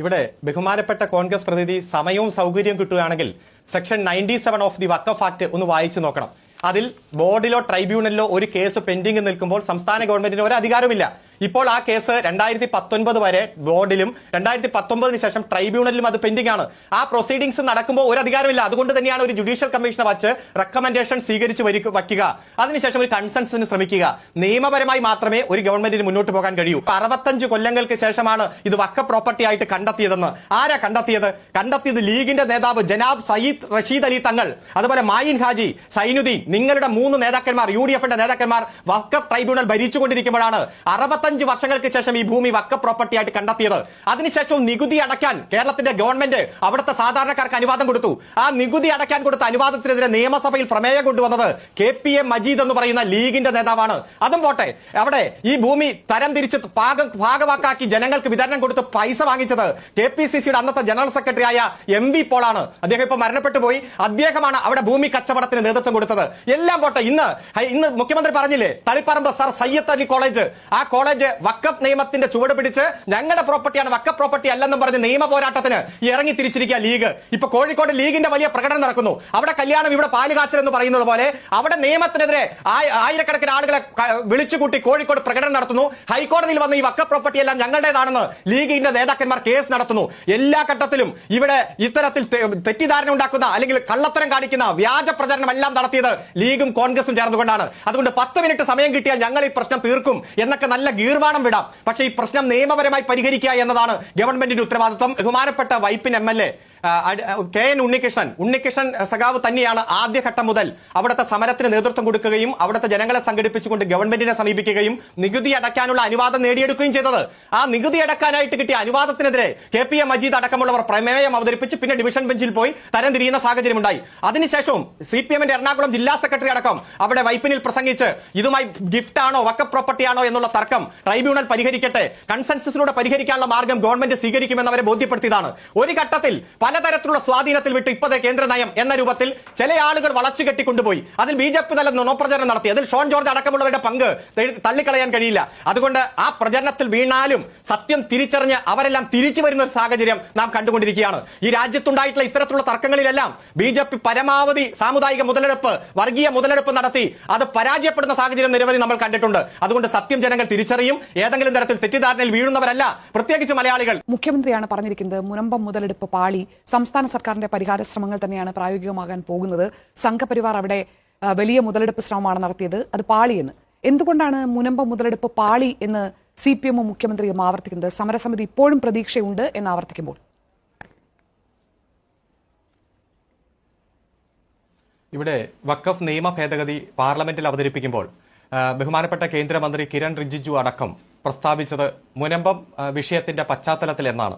ഇവിടെ ബഹുമാനപ്പെട്ട കോൺഗ്രസ് പ്രതിനിധി സമയവും സൗകര്യവും കിട്ടുകയാണെങ്കിൽ section ninety seven of the Waqf act ഒന്ന് വായിച്ചു നോക്കണം. അതിൽ ബോർഡിലോ ട്രൈബ്യൂണലിലോ ഒരു കേസ് പെൻഡിംഗ് നിൽക്കുമ്പോൾ സംസ്ഥാന ഗവൺമെന്റിന് ഒരു അധികാരമില്ല ഇപ്പോൾ ആ കേസ് രണ്ടായിരത്തി പത്തൊൻപത് വരെ ബോർഡിലും രണ്ടായിരത്തി പത്തൊമ്പതിന് ശേഷം ട്രൈബ്യൂണലിലും അത് പെൻഡിംഗ് ആണ് ആ പ്രൊസീഡിംഗ്സ് നടക്കുമ്പോൾ ഒരു അധികാരമില്ല. അതുകൊണ്ട് തന്നെയാണ് ഒരു ജുഡീഷ്യൽ കമ്മീഷനെ വച്ച് റെക്കമെൻഡേഷൻ സ്വീകരിച്ച് വയ്ക്കുക. അതിനുശേഷം ഒരു കൺസൻസിന് ശ്രമിക്കുക. നിയമപരമായി മാത്രമേ ഒരു ഗവൺമെന്റിന് മുന്നോട്ട് പോകാൻ കഴിയൂ. അറുപത്തഞ്ച് കൊല്ലങ്ങൾക്ക് ശേഷമാണ് ഇത് വക്ക പ്രോപ്പർട്ടി ആയിട്ട് കണ്ടെത്തിയതെന്ന്. ആരാ കണ്ടെത്തിയത്? കണ്ടെത്തിയത് ലീഗിന്റെ നേതാവ് ജനാബ് സയ്യിദ് റഷീദ് അലി തങ്ങൾ. അതുപോലെ മായിൻ ഹാജി സൈനുദ്ദീൻ നിങ്ങളുടെ മൂന്ന് നേതാക്കന്മാർ യു ഡി എഫിന്റെ നേതാക്കന്മാർ വക്കഫ് ട്രൈബ്യൂണൽ ഭരിച്ചുകൊണ്ടിരിക്കുമ്പോഴാണ് അറുപത്തഞ്ച് വർഷങ്ങൾക്ക് ശേഷം ഈ ഭൂമി വക്ക പ്രോപ്പർട്ടി ആയിട്ട് കണ്ടെത്തിയത്. അതിനുശേഷവും നികുതി അടയ്ക്കാൻ കേരളത്തിന്റെ ഗവൺമെന്റ് അവിടുത്തെ സാധാരണക്കാർക്ക് അനുവാദം കൊടുത്തു. ആ നികുതി അടയ്ക്കാൻ കൊടുത്ത അനുവാദത്തിനെതിരെ നിയമസഭയിൽ പ്രമേയം കൊണ്ടുവന്നത് കെ പി എ മജീദ് എന്ന് പറയുന്ന ലീഗിന്റെ നേതാവാണ്. അതും പോട്ടെ അവിടെ ഈ ഭൂമി തരം തിരിച്ച് ഭാഗം ഭാഗവാക്കാക്കി ജനങ്ങൾക്ക് വിതരണം കൊടുത്ത് പൈസ വാങ്ങിച്ചത് കെ പി സി സിയുടെ അന്നത്തെ ജനറൽ സെക്രട്ടറി ആയ എം വി പോളാണ്. അദ്ദേഹം ഇപ്പൊ മരണപ്പെട്ടു പോയി. അദ്ദേഹമാണ് അവിടെ ഭൂമി കച്ചവടത്തിന് നേതൃത്വം കൊടുത്തത്. എല്ലാം പോട്ടെ ഇന്ന് ഇന്ന് മുഖ്യമന്ത്രി പറഞ്ഞില്ലേ തളിപ്പറമ്പ് സർ സയ്യത്ത് അലി കോളേജ്. ആ കോളേജ് വക്കഫ് നിയമത്തിന്റെ ചുവട് പിടിച്ച് ഞങ്ങളുടെ പ്രോപ്പർട്ടിയാണ് വക്കഫ് പ്രോപ്പർട്ടി അല്ലെന്നും പറഞ്ഞ് നിയമ പോരാട്ടത്തിന് ഇറങ്ങി തിരിച്ചിരിക്കുക ലീഗ്. ഇപ്പൊ കോഴിക്കോട് ലീഗിന്റെ വലിയ പ്രകടനം നടക്കുന്നു. അവിടെ കല്യാണം ഇവിടെ പാലുകാച്ചൽ എന്ന് പറയുന്നത് പോലെ അവിടെ നിയമത്തിനെതിരെ ആയിരക്കണക്കിന് ആളുകളെ വിളിച്ചുകൂട്ടി കോഴിക്കോട് പ്രകടനം നടത്തുന്നു. ഹൈക്കോടതിയിൽ വന്ന ഈ വക്കഫ് പ്രോപ്പർട്ടി എല്ലാം ഞങ്ങളുടേതാണെന്ന് ലീഗിന്റെ നേതാക്കന്മാർ കേസ് നടത്തുന്നു. എല്ലാ ഘട്ടത്തിലും ഇവിടെ ഇത്തരത്തിൽ തെറ്റിദ്ധാരണ ഉണ്ടാക്കുന്ന അല്ലെങ്കിൽ കള്ളത്തരം കാണിക്കുന്ന വ്യാജ പ്രചരണം എല്ലാം നടത്തിയത് ലീഗും കോൺഗ്രസും ചേർന്നുകൊണ്ടാണ്. അതുകൊണ്ട് പത്ത് മിനിറ്റ് സമയം കിട്ടിയാൽ ഞങ്ങൾ ഈ പ്രശ്നം തീർക്കും എന്നൊക്കെ നല്ല ഗീർവാണം വിടാം. പക്ഷേ ഈ പ്രശ്നം നിയമപരമായി പരിഹരിക്കുക എന്നതാണ് ഗവൺമെന്റിന്റെ ഉത്തരവാദിത്വം. ബഹുമാനപ്പെട്ട Vypin M L A K N Unnikrishnan. Unnikrishnan സഖാവ് തന്നെയാണ് ആദ്യഘട്ടം മുതൽ അവിടുത്തെ സമരത്തിന് നേതൃത്വം കൊടുക്കുകയും അവിടുത്തെ ജനങ്ങളെ സംഘടിപ്പിച്ചുകൊണ്ട് ഗവൺമെന്റിനെ സമീപിക്കുകയും നികുതി അടയ്ക്കാനുള്ള അനുവാദം നേടിയെടുക്കുകയും ചെയ്തത്. ആ നികുതി അടക്കാനായിട്ട് കിട്ടിയ അനുവാദത്തിനെതിരെ കെ പി എ മജീദ് അടക്കമുള്ളവർ പ്രമേയം അവതരിപ്പിച്ച് പിന്നെ ഡിവിഷൻ ബെഞ്ചിൽ പോയി തരം തിരിയുന്ന സാഹചര്യമുണ്ടായി. അതിനുശേഷവും സി പി എമ്മിന്റെ എറണാകുളം ജില്ലാ സെക്രട്ടറി അടക്കം അവിടെ വൈപ്പിനിൽ പ്രസംഗിച്ച് ഇതുമായി ഗിഫ്റ്റ് ആണോ വക്കപ്പ് പ്രോപ്പർട്ടി ആണോ എന്നുള്ള തർക്കം ട്രൈബ്യൂണൽ പരിഹരിക്കട്ടെ കൺസെൻസസിലൂടെ പരിഹരിക്കാനുള്ള മാർഗം ഗവൺമെന്റ് സ്വീകരിക്കുമെന്ന് അവരെ ബോധ്യപ്പെടുത്തിയതാണ്. ഒരു ഘട്ടത്തിൽ പലതരത്തിലുള്ള സ്വാധീനത്തിൽ വിട്ട് ഇപ്പോഴത്തെ കേന്ദ്ര നയം എന്ന രൂപത്തിൽ ചില ആളുകൾ വളച്ചു കെട്ടിക്കൊണ്ടുപോയി അതിൽ ബി ജെ പി തല നുണപ്രചരണം നടത്തി. അതിൽ ഷോൺ ജോർജ് അടക്കമുള്ളവരുടെ പങ്ക് തള്ളിക്കളയാൻ കഴിയില്ല. അതുകൊണ്ട് ആ പ്രചരണത്തിൽ വീണാലും സത്യം തിരിച്ചറിഞ്ഞ് അവരെല്ലാം തിരിച്ചു വരുന്ന ഒരു സാഹചര്യം നാം കണ്ടുകൊണ്ടിരിക്കുകയാണ്. ഈ രാജ്യത്തുണ്ടായിട്ടുള്ള ഇത്തരത്തിലുള്ള തർക്കങ്ങളിലെല്ലാം ബി ജെ പി പരമാവധി സാമുദായിക മുതലെടുപ്പ് വർഗീയ മുതലെടുപ്പ് നടത്തി അത് പരാജയപ്പെടുന്ന സാഹചര്യം നിരവധി നമ്മൾ കണ്ടിട്ടുണ്ട്. അതുകൊണ്ട് സത്യം ജനങ്ങൾ തിരിച്ചറിയും. ഏതെങ്കിലും തരത്തിൽ തെറ്റിദ്ധാരണയിൽ വീഴുന്നവരല്ല. പ്രത്യേകിച്ച് മലയാളികൾ. മുഖ്യമന്ത്രിയാണ് പറഞ്ഞിരിക്കുന്നത് മുനമ്പം മുതലെടുപ്പ് പാളി സംസ്ഥാന സർക്കാരിന്റെ പരിഹാര ശ്രമങ്ങൾ തന്നെയാണ് പ്രായോഗികമാകാൻ പോകുന്നത്. സംഘപരിവാർ അവിടെ വലിയ മുതലെടുപ്പ് ശ്രമമാണ് നടത്തിയത്. അത് പാളിയെന്ന്. എന്തുകൊണ്ടാണ് മുനമ്പ മുതലെടുപ്പ് പാളി എന്ന് സി പി എമ്മും മുഖ്യമന്ത്രിയും ആവർത്തിക്കുന്നത്? സമരസമിതി ഇപ്പോഴും പ്രതീക്ഷയുണ്ട് എന്ന് ആവർത്തിക്കുമ്പോൾ. ഇവിടെ വഖഫ് നിയമ ഭേദഗതി പാർലമെന്റിൽ അവതരിപ്പിക്കുമ്പോൾ ബഹുമാനപ്പെട്ട കേന്ദ്രമന്ത്രി കിരൺ റിജിജു അടക്കം പ്രസ്താവിച്ചത് മുനമ്പം വിഷയത്തിന്റെ പശ്ചാത്തലത്തിൽ എന്നാണ്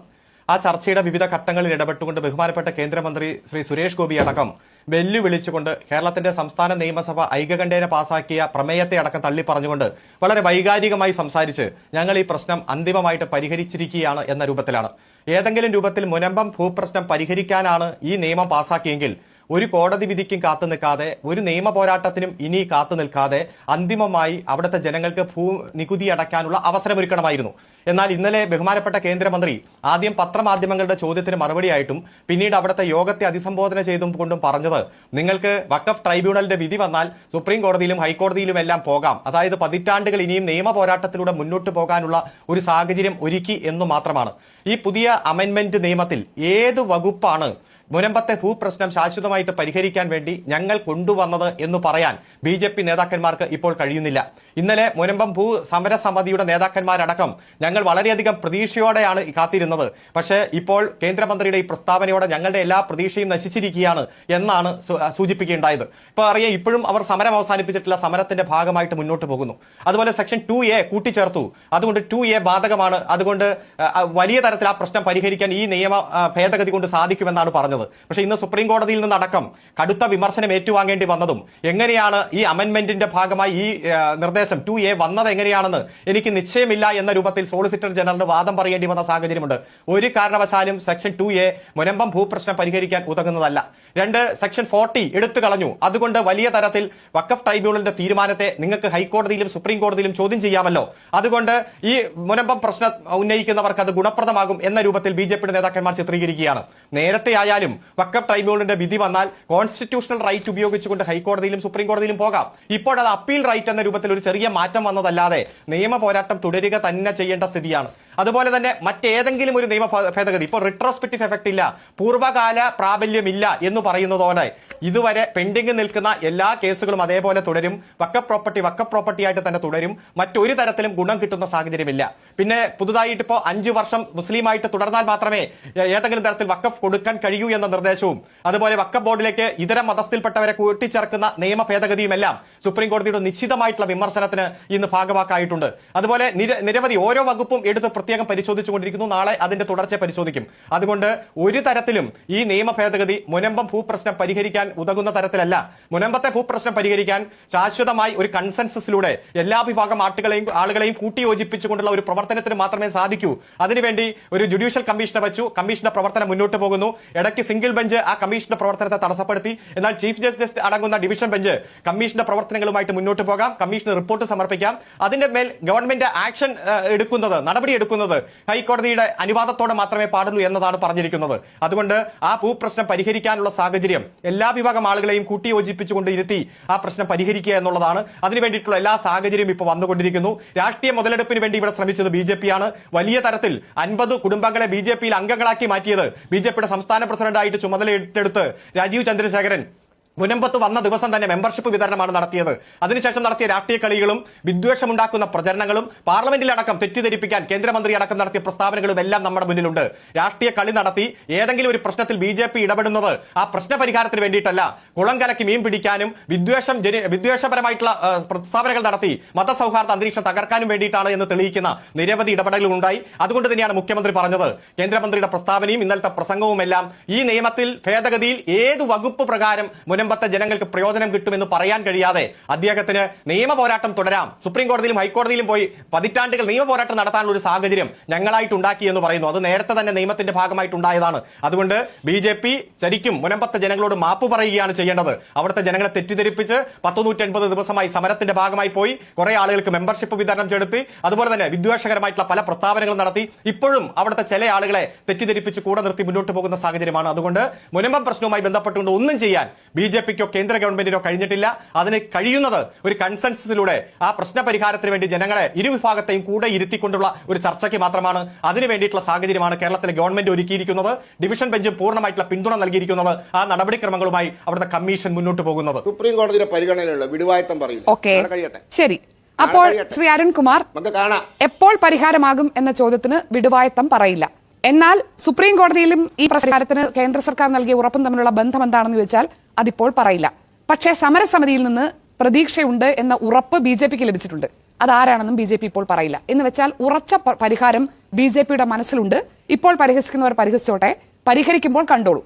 ആ ചർച്ചയുടെ വിവിധ ഘട്ടങ്ങളിൽ ഇടപെട്ടുകൊണ്ട് ബഹുമാനപ്പെട്ട കേന്ദ്രമന്ത്രി ശ്രീ സുരേഷ് ഗോപി അടക്കം വെല്ലുവിളിച്ചുകൊണ്ട് കേരളത്തിന്റെ സംസ്ഥാന നിയമസഭ ഐകകണ്ഠേന പാസാക്കിയ പ്രമേയത്തെ അടക്കം തള്ളി പറഞ്ഞുകൊണ്ട് വളരെ വൈകാരികമായി സംസാരിച്ച് ഞങ്ങൾ ഈ പ്രശ്നം അന്തിമമായിട്ട് പരിഹരിച്ചിരിക്കുകയാണ് എന്ന രൂപത്തിലാണ്. ഏതെങ്കിലും രൂപത്തിൽ മുനമ്പം ഭൂപ്രശ്നം പരിഹരിക്കാനാണ് ഈ നിയമം പാസാക്കിയെങ്കിൽ ഒരു കോടതി വിധിക്കും കാത്തു നിൽക്കാതെ ഒരു നിയമ പോരാട്ടത്തിനും ഇനി കാത്തു നിൽക്കാതെ അന്തിമമായി അവിടുത്തെ ജനങ്ങൾക്ക് ഭൂ നികുതി അടയ്ക്കാനുള്ള അവസരമൊരുക്കണമായിരുന്നു. എന്നാൽ ഇന്നലെ ബഹുമാനപ്പെട്ട കേന്ദ്രമന്ത്രി ആദ്യം പത്രമാധ്യമങ്ങളുടെ ചോദ്യത്തിന് മറുപടിയായിട്ടും പിന്നീട് അവിടുത്തെ യോഗത്തെ അഭിസംബോധന ചെയ്തും കൊണ്ടും പറഞ്ഞത് നിങ്ങൾക്ക് വക്കഫ് ട്രൈബ്യൂണലിന്റെ വിധി വന്നാൽ സുപ്രീം കോടതിയിലും ഹൈക്കോടതിയിലും എല്ലാം പോകാം. അതായത് പതിറ്റാണ്ടുകൾ ഇനിയും നിയമ പോരാട്ടത്തിലൂടെ മുന്നോട്ട് പോകാനുള്ള ഒരു സാഹചര്യം ഒരുക്കി എന്നു മാത്രമാണ്. ഈ പുതിയ അമെന്റ്മെന്റ് നിയമത്തിൽ ഏത് വകുപ്പാണ് മുനമ്പത്തെ ഭൂപ്രശ്നം ശാശ്വതമായിട്ട് പരിഹരിക്കാൻ വേണ്ടി ഞങ്ങൾ കൊണ്ടുവന്നത് എന്ന് പറയാൻ ബി ജെ പി നേതാക്കന്മാർക്ക് ഇപ്പോൾ കഴിയുന്നില്ല. ഇന്നലെ മുനമ്പം ഭൂ സമരസമിതിയുടെ നേതാക്കന്മാരടക്കം ഞങ്ങൾ വളരെയധികം പ്രതീക്ഷയോടെയാണ് കാത്തിരുന്നത്. പക്ഷേ ഇപ്പോൾ കേന്ദ്രമന്ത്രിയുടെ ഈ പ്രസ്താവനയോടെ ഞങ്ങളുടെ എല്ലാ പ്രതീക്ഷയും നശിച്ചിരിക്കുകയാണ് എന്നാണ് സൂചിപ്പിക്കുകയുണ്ടായത്. ഇപ്പോൾ അറിയാം ഇപ്പോഴും അവർ സമരം അവസാനിപ്പിച്ചിട്ടില്ല സമരത്തിന്റെ ഭാഗമായിട്ട് മുന്നോട്ട് പോകുന്നു. അതുപോലെ സെക്ഷൻ ടു എ കൂട്ടിച്ചേർത്തു. അതുകൊണ്ട് ടു എ ബാധകമാണ്. അതുകൊണ്ട് വലിയ തരത്തിൽ ആ പ്രശ്നം പരിഹരിക്കാൻ ഈ നിയമ ഭേദഗതി കൊണ്ട് സാധിക്കുമെന്നാണ് പറഞ്ഞത്. പക്ഷേ ഇന്ന് സുപ്രീം കോടതിയിൽ നിന്നടക്കം കടുത്ത വിമർശനം ഏറ്റുവാങ്ങേണ്ടി വന്നതും എങ്ങനെയാണ് ഈ അമെന്റ്മെന്റിന്റെ ഭാഗമായി ഈ നിർദ്ദേശം ടു എ വന്നത് എങ്ങനെയാണെന്ന് എനിക്ക് നിശ്ചയമില്ല എന്ന രൂപത്തിൽ സോളിസിറ്റർ ജനറലിന് വാദം പറയേണ്ടി വന്ന സാഹചര്യമുണ്ട്. ഒരു കാരണവശാലും സെക്ഷൻ ടു എ മുനമ്പം ഭൂപ്രശ്നം പരിഹരിക്കാൻ ഉതകുന്നതല്ല. രണ്ട് സെക്ഷൻ ഫോർട്ടി എടുത്തു കളഞ്ഞു. അതുകൊണ്ട് വലിയ തരത്തിൽ വക്കഫ് ട്രൈബ്യൂണലിന്റെ തീരുമാനത്തെ നിങ്ങൾക്ക് ഹൈക്കോടതിയിലും സുപ്രീം കോടതിയിലും ചോദ്യം ചെയ്യാമല്ലോ. അതുകൊണ്ട് ഈ മുനമ്പം പ്രശ്നം ഉന്നയിക്കുന്നവർക്ക് അത് ഗുണപ്രദമാകും എന്ന രൂപത്തിൽ ബി ജെ പിയുടെ നേതാക്കന്മാർ ചിത്രീകരിക്കുകയാണ്. നേരത്തെ ആയാലും വക്കഫ് ട്രൈബ്യൂണലിന്റെ വിധി വന്നാൽ കോൺസ്റ്റിറ്റ്യൂഷണൽ റൈറ്റ് ഉപയോഗിച്ചുകൊണ്ട് ഹൈക്കോടതിയിലും സുപ്രീം കോടതിയിലും പോകാം. ഇപ്പോൾ അത് അപ്പീൽ റൈറ്റ് എന്ന രൂപത്തിൽ ഒരു ചെറിയ മാറ്റം വന്നതല്ലാതെ നിയമ പോരാട്ടം തുടരുക തന്നെ ചെയ്യേണ്ട സ്ഥിതിയാണ്. അതുപോലെ തന്നെ മറ്റേതെങ്കിലും ഒരു നിയമ ഭേദഗതി. ഇപ്പോൾ റിട്രോസ്പെക്റ്റീവ് എഫക്ട് ഇല്ല പൂർവകാല പ്രാബല്യമില്ല എന്ന് പറയുന്നതോടെ ഇതുവരെ പെൻഡിംഗ് നിൽക്കുന്ന എല്ലാ കേസുകളും അതേപോലെ തുടരും. വക്ക പ്രോപ്പർട്ടി വക്ക പ്രോപ്പർട്ടി ആയിട്ട് തന്നെ തുടരും. മറ്റൊരു തരത്തിലും ഗുണം കിട്ടുന്ന സാഹചര്യമില്ല. പിന്നെ പുതുതായിട്ട് ഇപ്പോൾ അഞ്ച് വർഷം മുസ്ലിമായിട്ട് തുടർന്നാൽ മാത്രമേ ഏതെങ്കിലും തരത്തിൽ വക്കഫ് കൊടുക്കാൻ കഴിയൂ എന്ന നിർദ്ദേശവും അതുപോലെ വക്കഫ് ബോർഡിലേക്ക് ഇതര മതസ്ഥിൽപ്പെട്ടവരെ കൂട്ടിച്ചേർക്കുന്ന നിയമ ഭേദഗതിയുമെല്ലാം സുപ്രീം കോടതിയുടെ നിശ്ചിതമായിട്ടുള്ള വിമർശനത്തിന് ഇന്ന് ഭാഗവാക്കായിട്ടുണ്ട്. അതുപോലെ നിരവധി ഓരോ വകുപ്പും എടുത്ത് പ്രത്യേകം പരിശോധിച്ചുകൊണ്ടിരിക്കുന്നു. നാളെ അതിന്റെ തുടർച്ച പരിശോധിക്കും. അതുകൊണ്ട് ഒരു തരത്തിലും ഈ നിയമ ഭേദഗതി മുനമ്പം ഭൂപ്രശ്നം പരിഹരിക്കാൻ ഉതകുന്ന തരത്തിലല്ല. മുനമ്പത്തെ ഭൂപ്രശ്നം പരിഹരിക്കാൻ ശാശ്വതമായി ഒരു കൺസെൻസസിലൂടെ എല്ലാ വിഭാഗം ആട്ടുകളെയും ആളുകളെയും കൂട്ടിയോജിപ്പിച്ചുകൊണ്ടുള്ള ഒരു പ്രവർത്തനത്തിന് മാത്രമേ സാധിക്കൂ. അതിനുവേണ്ടി ഒരു ജുഡീഷ്യൽ കമ്മീഷനെ വെച്ചു. കമ്മീഷന്റെ പ്രവർത്തനം മുന്നോട്ട് പോകുന്നു. ഇടയ്ക്ക് സിംഗിൾ ബെഞ്ച് ആ കമ്മീഷന്റെ പ്രവർത്തനത്തെ തടസ്സപ്പെടുത്തി. എന്നാൽ ചീഫ് ജസ്റ്റിസ് അടങ്ങുന്ന ഡിവിഷൻ ബെഞ്ച് കമ്മീഷന്റെ പ്രവർത്തനങ്ങളുമായിട്ട് മുന്നോട്ട് പോകാം. കമ്മീഷന് റിപ്പോർട്ട് സമർപ്പിക്കാം. അതിന്റെ മേൽ ഗവൺമെന്റ് ആക്ഷൻ എടുക്കുന്നത് നടപടി എടുക്കുന്നത് ഹൈക്കോടതിയുടെ അനുവാദത്തോടെ മാത്രമേ പാടുള്ളൂ എന്നതാണ് പറഞ്ഞിരിക്കുന്നത്. അതുകൊണ്ട് ആ ഭൂപ്രശ്നം പരിഹരിക്കാനുള്ള സാഹചര്യം എല്ലാ വിഭാഗം ആളുകളെയും കൂട്ടിയോജിപ്പിച്ചുകൊണ്ട് ഇരുത്തി ആ പ്രശ്നം പരിഹരിക്കുക എന്നുള്ളതാണ്. അതിനു വേണ്ടിയിട്ടുള്ള എല്ലാ സാഹചര്യം ഇപ്പോൾ വന്നുകൊണ്ടിരിക്കുന്നു. രാഷ്ട്രീയ മുതലെടുപ്പിന് വേണ്ടി ഇവിടെ ശ്രമിച്ചത് ബി ആണ് വലിയ തരത്തിൽ അൻപത് കുടുംബങ്ങളെ ബി ജെ പിയിൽ അംഗങ്ങളാക്കി മാറ്റിയത് ബി സംസ്ഥാന പ്രസിഡന്റായിട്ട് ചുമതല ഏറ്റെടുത്ത് രാജീവ് ചന്ദ്രശേഖരൻ. മുനമ്പത്ത് വന്ന ദിവസം തന്നെ മെമ്പർഷിപ്പ് വിതരണമാണ് നടത്തിയത്. അതിനുശേഷം നടത്തിയ രാഷ്ട്രീയ കളികളും വിദ്വേഷമുണ്ടാക്കുന്ന പ്രചരണങ്ങളും പാർലമെന്റിലടക്കം തെറ്റിദ്ധരിപ്പിക്കാൻ കേന്ദ്രമന്ത്രി അടക്കം നടത്തിയ പ്രസ്താവനകളും എല്ലാം നമ്മുടെ മുന്നിലുണ്ട്. രാഷ്ട്രീയ കളി നടത്തി ഏതെങ്കിലും ഒരു പ്രശ്നത്തിൽ ബി ഇടപെടുന്നത് ആ പ്രശ്ന പരിഹാരത്തിന് വേണ്ടിയിട്ടല്ല. കുളം കലക്കി മീൻ പിടിക്കാനും വിദ്വേഷം വിദ്വേഷപരമായിട്ടുള്ള പ്രസ്താവനകൾ നടത്തി മതസൗഹാർദ്ദ അന്തരീക്ഷം തകർക്കാനും വേണ്ടിയിട്ടാണ് എന്ന് തെളിയിക്കുന്ന നിരവധി ഇടപെടലുകൾ ഉണ്ടായി അതുകൊണ്ട് തന്നെയാണ് മുഖ്യമന്ത്രി പറഞ്ഞത്. കേന്ദ്രമന്ത്രിയുടെ പ്രസ്താവനയും ഇന്നലത്തെ പ്രസംഗവുമെല്ലാം ഈ നിയമത്തിൽ ഭേദഗതിയിൽ ഏത് വകുപ്പ് പ്രകാരം മുനമ്പത്തെ ജനങ്ങൾക്ക് പ്രയോജനം കിട്ടുമെന്ന് പറയാൻ കഴിയാതെ അദ്ദേഹത്തിന് നിയമ പോരാട്ടം തുടരാം. സുപ്രീം കോടതിയിലും ഹൈക്കോടതിയിലും പോയി പതിറ്റാണ്ടുകൾ നിയമ പോരാട്ടം നടത്താനുള്ള ഒരു സാഹചര്യം ഞങ്ങളായിട്ട് ഉണ്ടാക്കി എന്ന് പറയുന്നു. അത് നേരത്തെ തന്നെ നിയമത്തിന്റെ ഭാഗമായിട്ടുണ്ടായതാണ് അതുകൊണ്ട് ബി ജെ പി ശരിക്കും മുനമ്പത്തെ ജനങ്ങളോട് മാപ്പ് പറയുകയാണ് ചെയ്യേണ്ടത്. അവിടുത്തെ ജനങ്ങളെ തെറ്റിദ്ധരിപ്പിച്ച് പത്തുനൂറ്റൻപത് ദിവസമായി സമരത്തിന്റെ ഭാഗമായി പോയി കുറെ ആളുകൾക്ക് മെമ്പർഷിപ്പ് വിതരണം ചെലുത്തി അതുപോലെ തന്നെ വിദ്വേഷകരമായിട്ടുള്ള പല പ്രസ്താവനകളും നടത്തി. ഇപ്പോഴും അവിടുത്തെ ചില ആളുകളെ തെറ്റിദ്ധരിപ്പിച്ച് കൂടെ നിർത്തി മുന്നോട്ട് പോകുന്ന സാഹചര്യമാണ്. അതുകൊണ്ട് മുനമ്പം പ്രശ്നവുമായി ബന്ധപ്പെട്ടുകൊണ്ട് ഒന്നും ചെയ്യാൻ ബി ജെ പിക്കോ കേന്ദ്ര ഗവൺമെന്റിനോ കഴിഞ്ഞിട്ടില്ല. അതിന് കഴിയുന്നത് ഒരു കൺസെൻസസിലൂടെ ആ പ്രശ്ന പരിഹാരത്തിന് വേണ്ടി ജനങ്ങളെ ഇരുവിഭാഗത്തെയും കൂടെ ഇരുത്തിക്കൊണ്ടുള്ള ഒരു ചർച്ചയ്ക്ക് മാത്രമാണ് അതിനു വേണ്ടിയിട്ടുള്ള സാഹചര്യമാണ് കേരളത്തിലെ ഗവൺമെന്റ് ഒരുക്കിയിരിക്കുന്നത്. ഡിവിഷൻ ബെഞ്ചും പൂർണമായിട്ടുള്ള പിന്തുണ നൽകിയിരിക്കുന്നത് ആ നടപടിക്രമങ്ങളുമായി അവിടുത്തെ കമ്മീഷൻ മുന്നോട്ട് പോകുന്നത്. സുപ്രീം കോടതിയുടെ പരിഗണനയുള്ള വിടുവായത്തം പറയും കഴിയട്ടെ. ശരി. അപ്പോൾ. ശ്രീ അരുൺകുമാർ എപ്പോൾ പരിഹാരമാകും എന്ന ചോദ്യത്തിന് വിടുവായത്തം പറയില്ല. എന്നാൽ സുപ്രീം കോടതിയിലും ഈ പരിഹാരത്തിന് കേന്ദ്ര സർക്കാർ നൽകിയ ഉറപ്പും തമ്മിലുള്ള ബന്ധം എന്താണെന്ന് ചോദിച്ചാൽ അതിപ്പോൾ പറയില്ല. പക്ഷേ സമരസമിതിയിൽ നിന്ന് പ്രതീക്ഷയുണ്ട് എന്ന ഉറപ്പ് ബി ജെ പിക്ക് ലഭിച്ചിട്ടുണ്ട്. അതാരാണെന്നും ബി ജെ പി ഇപ്പോൾ പറയില്ല. എന്ന് വെച്ചാൽ ഉറച്ച പരിഹാരം ബി ജെ പിയുടെ മനസ്സിലുണ്ട്. ഇപ്പോൾ പരിഹസിക്കുന്നവർ പരിഹസിച്ചോട്ടെ. പരിഹരിക്കുമ്പോൾ കണ്ടോളൂ.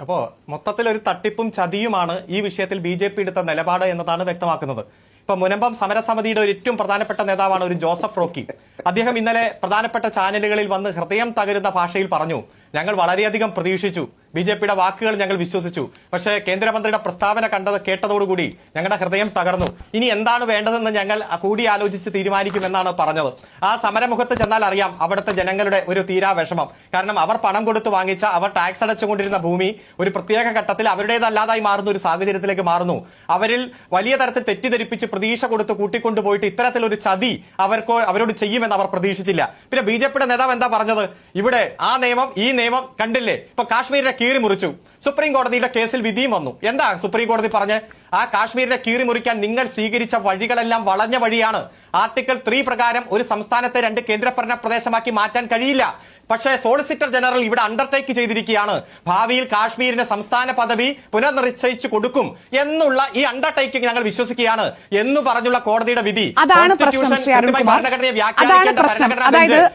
അപ്പോ മൊത്തത്തിൽ ഒരു തട്ടിപ്പും ചതിയുമാണ് ഈ വിഷയത്തിൽ ബി ജെ പി എടുത്ത നിലപാട് എന്നതാണ് വ്യക്തമാക്കുന്നത്. ഇപ്പൊ മുനമ്പം സമരസമിതിയുടെ ഒരു ഏറ്റവും പ്രധാനപ്പെട്ട നേതാവാണ് ഒരു ജോസഫ് റോക്കി. അദ്ദേഹം ഇന്നലെ പ്രധാനപ്പെട്ട ചാനലുകളിൽ വന്ന് ഹൃദയം തകരുന്ന ഭാഷയിൽ പറഞ്ഞു ഞങ്ങൾ വളരെയധികം പ്രതീക്ഷിച്ചു. ബി ജെ പിയുടെ വാക്കുകൾ ഞങ്ങൾ വിശ്വസിച്ചു. പക്ഷേ കേന്ദ്രമന്ത്രിയുടെ പ്രസ്താവന കണ്ടത് കേട്ടതോടുകൂടി ഞങ്ങളുടെ ഹൃദയം തകർന്നു. ഇനി എന്താണ് വേണ്ടതെന്ന് ഞങ്ങൾ കൂടിയാലോചിച്ച് തീരുമാനിക്കുമെന്നാണ് പറഞ്ഞത്. ആ സമരമുഖത്ത് ചെന്നാൽ അറിയാം അവിടുത്തെ ജനങ്ങളുടെ ഒരു തീരാ വിഷമം. കാരണം അവർ പണം കൊടുത്ത് വാങ്ങിച്ച അവർ ടാക്സ് അടച്ചുകൊണ്ടിരുന്ന ഭൂമി ഒരു പ്രത്യേക ഘട്ടത്തിൽ അവരുടേതല്ലാതായി മാറുന്ന ഒരു സാഹചര്യത്തിലേക്ക് മാറുന്നു. അവരിൽ വലിയ തരത്തിൽ തെറ്റിദ്ധരിപ്പിച്ച് പ്രതീക്ഷ കൊടുത്ത് കൂട്ടിക്കൊണ്ടുപോയിട്ട് ഇത്തരത്തിലൊരു ചതി അവർക്ക് അവരോട് ചെയ്യുമെന്ന് അവർ പ്രതീക്ഷിച്ചില്ല. പിന്നെ ബി നേതാവ് എന്താ പറഞ്ഞത്? ഇവിടെ ആ നിയമം ഈ നിയമം കണ്ടില്ലേ? ഇപ്പൊ കാശ്മീരിനെ കീറി മുറിച്ചു. സുപ്രീം കോടതിയുടെ കേസിൽ വിധിയും വന്നു. എന്താ സുപ്രീം കോടതി പറഞ്ഞ്? ആ കാശ്മീരിനെ കീറി മുറിക്കാൻ നിങ്ങൾ സ്വീകരിച്ച വഴികളെല്ലാം വളഞ്ഞ വഴിയാണ്. ആർട്ടിക്കിൾ ത്രീ പ്രകാരം ഒരു സംസ്ഥാനത്തെ രണ്ട് കേന്ദ്രഭരണ പ്രദേശമാക്കി മാറ്റാൻ കഴിയില്ല. പക്ഷേ സോളിസിറ്റർ ജനറൽ ഇവിടെ അണ്ടർടേക്ക് ചെയ്തിരിക്കുകയാണ്. ഭാവിയിൽ കാശ്മീരിന് സംസ്ഥാന പദവി പുനർനിശ്ചയിച്ചു കൊടുക്കും എന്നുള്ള ഈ അണ്ടർടേക്കിംഗ് ഞങ്ങൾ വിശ്വസിക്കുകയാണ് എന്ന് പറഞ്ഞുള്ള കോടതിയുടെ വിധി. അതാണ്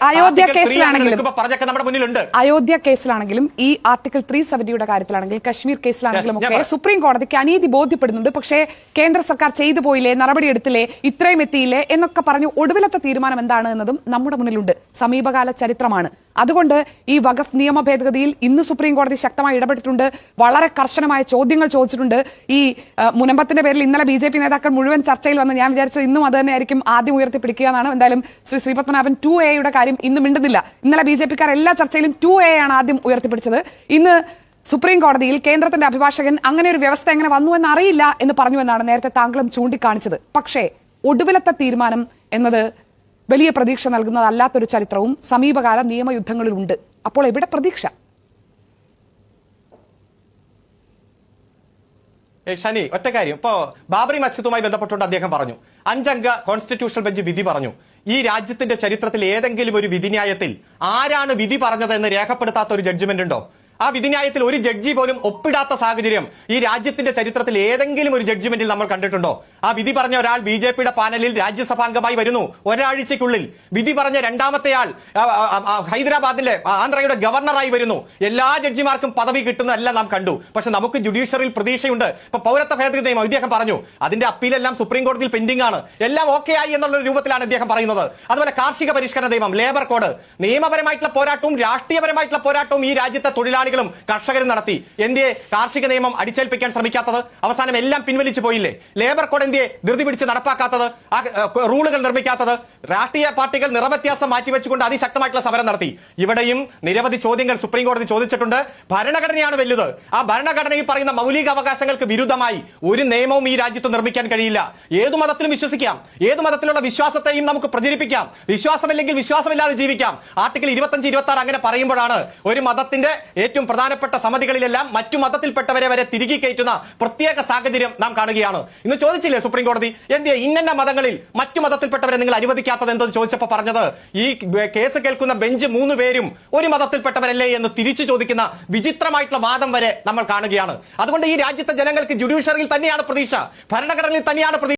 അയോധ്യ കേസിലാണെങ്കിലും പറഞ്ഞൊക്കെ നമ്മുടെ മുന്നിലുണ്ട്. അയോധ്യ കേസിലാണെങ്കിലും ഈ ആർട്ടിക്കിൾ ത്രീ സെവന്റിയുടെ കാര്യത്തിലാണെങ്കിൽ കശ്മീർ കേസിലാണെങ്കിലും ഒക്കെ സുപ്രീം കോടതിക്ക് അനീതി ബോധ്യപ്പെടുന്നുണ്ട്. പക്ഷേ കേന്ദ്ര സർക്കാർ ചെയ്തു പോയില്ലേ നടപടി എടുത്തില്ലേ ഇത്രയും എത്തിയില്ലേ എന്നൊക്കെ പറഞ്ഞു ഒടുവിലത്തെ തീരുമാനം എന്താണ് എന്നതും നമ്മുടെ മുന്നിലുണ്ട്. സമീപകാല ചരിത്രമാണ്. അതുകൊണ്ട് ഈ വഖഫ് നിയമ ഭേദഗതിയിൽ ഇന്ന് സുപ്രീം കോടതി ശക്തമായി ഇടപെട്ടിട്ടുണ്ട്. വളരെ കർശനമായ ചോദ്യങ്ങൾ ചോദിച്ചിട്ടുണ്ട്. ഈ മുനമ്പത്തിന്റെ പേരിൽ ഇന്നലെ ബി ജെ പി നേതാക്കൾ മുഴുവൻ ചർച്ചയിൽ വന്ന് ഞാൻ വിചാരിച്ചത് ഇന്നും അത് തന്നെയായിരിക്കും ആദ്യം ഉയർത്തിപ്പിടിക്കുക എന്നാണ്. എന്തായാലും ശ്രീ ശ്രീപത്മനാഭൻ ടു യുടെ കാര്യം ഇന്ന് മിണ്ടുന്നില്ല. ഇന്നലെ ബി ജെ പിക്കാർ എല്ലാ ചർച്ചയിലും ടു എ ആണ് ആദ്യം ഉയർത്തിപ്പിടിച്ചത് ഇന്ന് സുപ്രീം കോടതിയിൽ കേന്ദ്രത്തിന്റെ അഭിഭാഷകൻ അങ്ങനെ ഒരു വ്യവസ്ഥ എങ്ങനെ വന്നു എന്ന് അറിയില്ല എന്ന് പറഞ്ഞുവെന്നാണ് നേരത്തെ താങ്കളും ചൂണ്ടിക്കാണിച്ചത്. പക്ഷേ ഒടുവിലത്തെ തീരുമാനം എന്നത് വലിയ പ്രതീക്ഷ നൽകുന്നതല്ലാത്തൊരു ചരിത്രവും സമീപകാല നിയമയുദ്ധങ്ങളിലുണ്ട്. അപ്പോൾ എവിടെ പ്രതീക്ഷ? ഷനി ഒറ്റ കാര്യം. ഇപ്പോ ബാബറി മസ്ജിദുമായി ബന്ധപ്പെട്ടുകൊണ്ട് അദ്ദേഹം പറഞ്ഞു. അഞ്ചംഗ കോൺസ്റ്റിറ്റ്യൂഷണൽ ബെഞ്ച് വിധി പറഞ്ഞു. ഈ രാജ്യത്തിന്റെ ചരിത്രത്തിൽ ഏതെങ്കിലും ഒരു വിധിന്യായത്തിൽ ആരാണ് വിധി പറഞ്ഞതെന്ന് രേഖപ്പെടുത്താത്ത ഒരു ജഡ്ജ്മെന്റ് ഉണ്ടോ? ആ വിധിന്യായത്തിൽ ഒരു ജഡ്ജി പോലും ഒപ്പിടാത്ത സാഹചര്യം ഈ രാജ്യത്തിന്റെ ചരിത്രത്തിൽ ഏതെങ്കിലും ഒരു ജഡ്ജ്മെന്റിൽ നമ്മൾ കണ്ടിട്ടുണ്ടോ? ആ വിധി പറഞ്ഞ ഒരാൾ ബി ജെ പിയുടെ പാനലിൽ രാജ്യസഭാംഗമായി വരുന്നു. ഒരാഴ്ചയ്ക്കുള്ളിൽ. വിധി പറഞ്ഞ രണ്ടാമത്തെ ആൾ ആ, ആ, ആ, ഹൈദരാബാദിലെ ആന്ധ്രയുടെ ഗവർണറായി വരുന്നു. എല്ലാ ജഡ്ജിമാർക്കും പദവി കിട്ടുന്നതെല്ലാം നാം കണ്ടു. പക്ഷെ നമുക്ക് ജുഡീഷ്യറിയിൽ പ്രതീക്ഷയുണ്ട്. ഇപ്പൊ പൗരത്വ ഭേദഗതി നിയമം ഇദ്ദേഹം പറഞ്ഞു. അതിന്റെ അപ്പീലെല്ലാം സുപ്രീം കോടതിയിൽ പെൻഡിംഗ് ആണ്. എല്ലാം ഓക്കെ ആയി എന്നുള്ള രൂപത്തിലാണ് ഇദ്ദേഹം പറയുന്നത്. അതുപോലെ കാർഷിക പരിഷ്കരണ നിയമം ലേബർ കോഡ്. നിയമപരമായിട്ടുള്ള പോരാട്ടവും രാഷ്ട്രീയപരമായിട്ടുള്ള പോരാട്ടവും ഈ രാജ്യത്തെ തൊഴിലാളികളും കർഷകരും നടത്തി. എന്തേ കാർഷിക നിയമം അടിച്ചേൽപ്പിക്കാൻ ശ്രമിക്കാത്തത്. അവസാനം എല്ലാം പിൻവലിച്ചു പോയില്ലേ? ലേബർ കോഡ് എന്തേ ധൃതി പിടിച്ച് നടപ്പാക്കാത്തത് ആ റൂളുകൾ നിർമ്മിക്കാത്തത് രാഷ്ട്രീയ പാർട്ടികൾ നിറവ്യത്യാസം മാറ്റിവെച്ചുകൊണ്ട് അതിശക്തമായിട്ടുള്ള സമരം നടത്തി. ഇവിടെയും നിരവധി ചോദ്യങ്ങൾ സുപ്രീം കോടതി ചോദിച്ചിട്ടുണ്ട്. ഭരണഘടനയാണ് വലുത് ആ ഭരണഘടനയിൽ പറയുന്ന മൗലിക അവകാശങ്ങൾക്ക് വിരുദ്ധമായി ഒരു നിയമവും ഈ രാജ്യത്ത് നിർമ്മിക്കാൻ കഴിയില്ല. ഏതു മതത്തിലും വിശ്വസിക്കാം. ഏതു മതത്തിലുള്ള വിശ്വാസത്തെയും നമുക്ക് പ്രചരിപ്പിക്കാം. വിശ്വാസമില്ലെങ്കിൽ വിശ്വാസമില്ലാതെ ജീവിക്കാം. ആർട്ടിക്കിൾ ഇരുപത്തഞ്ച് ഇരുപത്തി ആറ് അങ്ങനെ പറയുമ്പോഴാണ് ഒരു മതത്തിന്റെ ഏറ്റവും പ്രധാനപ്പെട്ട സമിതികളിലെല്ലാം മറ്റു മതത്തിൽപ്പെട്ടവരെ വരെ തിരികെ കയറ്റുന്ന പ്രത്യേക സാഹചര്യം നാം കാണുകയാണ്. ഇന്ന് ചോദിച്ചില്ലേ സുപ്രീം കോടതി എന്തിയെ ഇന്ന മതങ്ങളിൽ മറ്റു മതത്തിൽപ്പെട്ടവരെ നിങ്ങൾ അനുവദിക്കാത്തത് എന്തെന്ന് ചോദിച്ചപ്പോൾ പറഞ്ഞത്? ഈ കേസ് കേൾക്കുന്ന ബെഞ്ച് മൂന്ന് പേരും ഒരു മതത്തിൽപ്പെട്ടവരല്ലേ എന്ന് തിരിച്ചു ചോദിക്കുന്ന വിചിത്രമായിട്ടുള്ള വാദം വരെ നമ്മൾ കാണുകയാണ്. അതുകൊണ്ട് ഈ രാജ്യത്തെ ജനങ്ങൾക്ക് ജുഡീഷ്യറിയിൽ തന്നെയാണ് പ്രതീക്ഷ. ഭരണഘടനയിൽ തന്നെയാണ് പ്രതീക്ഷ.